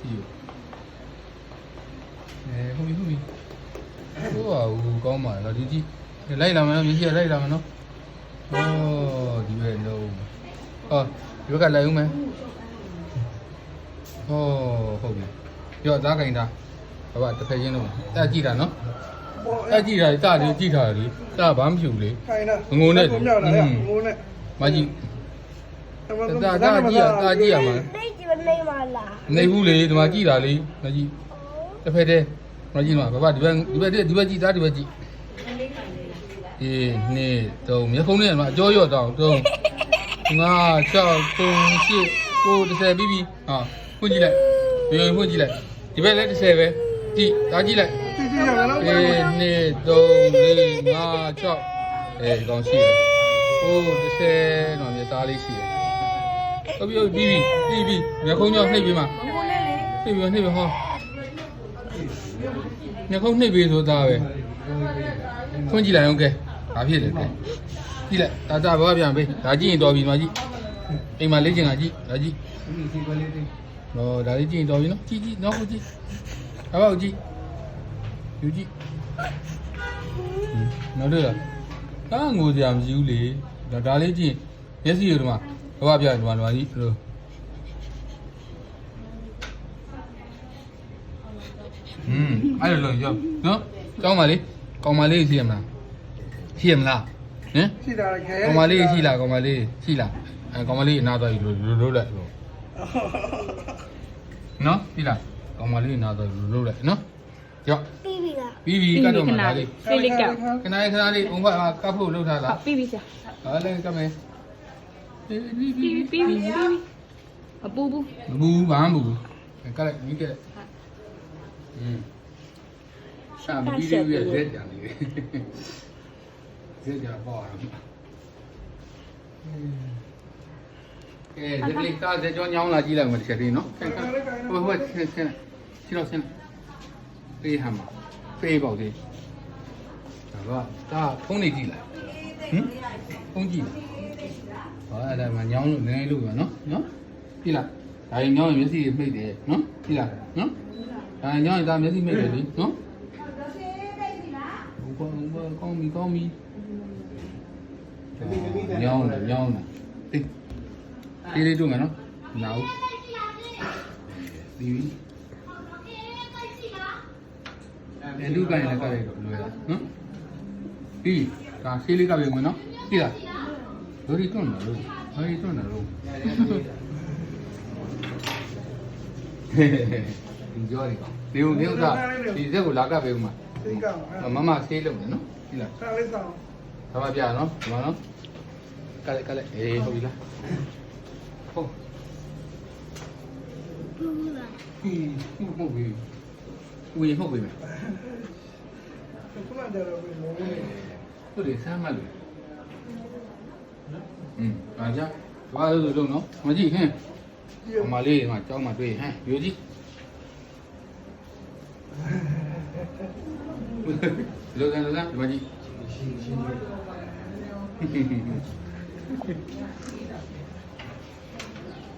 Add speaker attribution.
Speaker 1: စမ်းမျက်စိကိုအဲဟုတ်ပြီဟုတ်ပြီဟိုဟာဟိုကောင်းပါလားဒီကြီးလိုက်လာမယ်နော်မျက်စိကလိုက်လာမယ်နော်ဩဒီဘက်လုံးဟောဒီဘက်ကလိုက်ဦးမယ်ဟောဟုတ်ပြီပြောသားကင်တာဘာတစ်ဖက်ချင်းလုံးတက်ကြည့်တာနော်တက်ကြည့်တာတာလေးကြည့်တာလေတာဘာမှမဖြစ်ဘူးလေ
Speaker 2: ခိုင်းတာ
Speaker 1: ငုံနဲ့
Speaker 2: ကိုမြောက်လာရ
Speaker 1: อืม
Speaker 2: ငုံနဲ့
Speaker 1: မကြီး တာတာကြည့်ရတာကြည့်ရမှာ
Speaker 3: နေကြည့်မနေပါလား
Speaker 1: နေဘူးလေဒီမှာကြည့်တာလေမကြီးတစ်ဖက်တည်းမကြီးမှာဘာဘာဒီဘက်ဒီဘက်ဒီဘက်ကြည့်တာဒီဘက်ကြည့်အေးနေတော့မျက်ခုံးနဲ့မှာအကျော်ရော့တော့တုံး5 6 3 8 9 10ပြီးပြီဟာဖွင့်ကြည့်လိုက်ဘယ်ဖွင့်ကြည့်လိုက်ဒီဘက်လည်း10ပဲကြည့်ဒါကြည့်လိုက်
Speaker 2: ကြည့်ကြည့်ရအောင်
Speaker 1: အေးနေ3 4 5 6အဲဒီကောင်ရှိတယ်ဟို30တော့မျက်သားလေးရှိတယ် ဟုတ်ပြီဟုတ်ပြီပြီးပြီမျက်ခုံးကြောင့်နှိပ်ပြီးမှာ
Speaker 3: ငိုနဲ့လေ
Speaker 1: နှိပ်ပြီးနှိပ်ပြီးဟောမျက်ခုံးနှိပ်ပြီးဆိုတာပဲဖွင့်ကြည့်လိုက်အောင်ကဲဘာဖြစ်လဲကဲကြည့်လိုက်ဒါသာဘာပြန်ပေးဒါကြည့်ရင်တော်ပြီမကြည့်အိမ်မှာလေးချင်ကကြည့်ဒါကြည့်နော်ဒါလေးကြည့်ရင်တော်ပြီနော်ကြည့်ကြည့်နော်ကိုကြည့်အဘောက်ကြည့်ယူကြည့်နော်တွေ့လားဒါငိုစရာမရှိဘူးလေဒါဒါလေးကြည့်မျက်စိရဒီ မှာဘာပြဒီမှာဒီမှာကြည့်လို့อืมအဲ့လိုလို့ရောနော်ကောင်းပါလေကောင်းပါလေရှိရမလားရှိရမလားဟင်
Speaker 2: ရှိတာခဲ
Speaker 1: ကောင်းပါလေရှိလားကောင်းပါလေရှိလားအဲကောင်းပါလေအနာတော့လို့လို့လိုက်လို့နော်ရှိလားကောင်းပါလေအနာတော့လို့လိုက်နော်ကြောက်
Speaker 3: ပြီးပြီလား
Speaker 1: ပြီးပြီကတ်တော့မှာလားလေ
Speaker 4: ဖေးလေးကောက်
Speaker 1: ခဏခဏလေးဘုံဘကတ်ဖို့လုပ်ထား
Speaker 4: ဟု
Speaker 1: လား
Speaker 4: တ်ပြီးပြီဆရာ
Speaker 1: ဟာလေကမယ် ပြီးပြီ
Speaker 4: ပြီးပြီပြီးပြီပြီးပြီအပူပူ
Speaker 1: ဘူးဘာမှမဘူးကတ်လိုက်မိကက်อืมရှာမပြီးသေးဘူးရဲ့လက်ကြံလေးလက်ကြံပေါ့ရမှာကဲဒီကလေးကားစကြောင်းညောင်းလာကြည့်လိုက်မှတစ်ချက်လေးနော်ဟိုဟိုဆင်းဆင်းရှင်းတော့ဆင်းပေးဟမ်းပါပေးပေါ့သေးဒါကဒါဖုန်းနေကြည့်လိုက်ဟမ်ဖုန်းကြည့်လိုက်ဟော အဲ့ဒါမှညောင်းလို့နည်းနည်းလို့ပဲနော်နော်ကြည့်လိုက်ဒါရင်ညောင်းရင်မျက်စိမိတ်တယ်နော်ကြည့်လိုက်နော်ဒါညောင်းရင်ဒါမျက်စိမိတ်တယ်လေနော်ဟိုကဟိုကကောင်းပြီကောင်းပြီညောင်းတယ်ညောင်းတယ်တိတ်ဒီလေးတို့မယ်နော်နောက်ဒီအဲ့လူကိုင်းလည်းကလိုက်တော့လွယ်တာနော်ပြီးဒါဆေးလေးကပဲမယ်နော်ကြည့်လားလူဒီတွန်းတယ်လို့ ဘာဒီတွန်းတယ်လို့ဒီကြောရီကောင်ဒီဦးဒီဥစ္စာဒီဇက်ကိုလာကပ်ပေးဦးမှာ
Speaker 2: သိကောင်း
Speaker 1: မမဆေးလုပ်တယ်နော်ကြည့်လား
Speaker 2: ခါလေးဆောင်
Speaker 1: ဒါမှပြရနော်ဒီမှာနော်ကလည်းကလည်းအေးဟုတ်ပြီလားဟုတ်
Speaker 3: ဘူးလား
Speaker 1: ဟင်းဟုတ်ပြီဝင်ဟုတ်ပြီမယ်
Speaker 2: ခုနကကြောက်ပြီးငုံနေ
Speaker 1: ဟုတ်တယ်ဆမ်းမလို့ อืมအားကြဘာလို့လို့နော်မကြည့်ဟင်းအမလေးကကြောင်းမှာတွေ့ဟမ်ယူကြည့်လောကန်လောကန်ဒီမကြည့်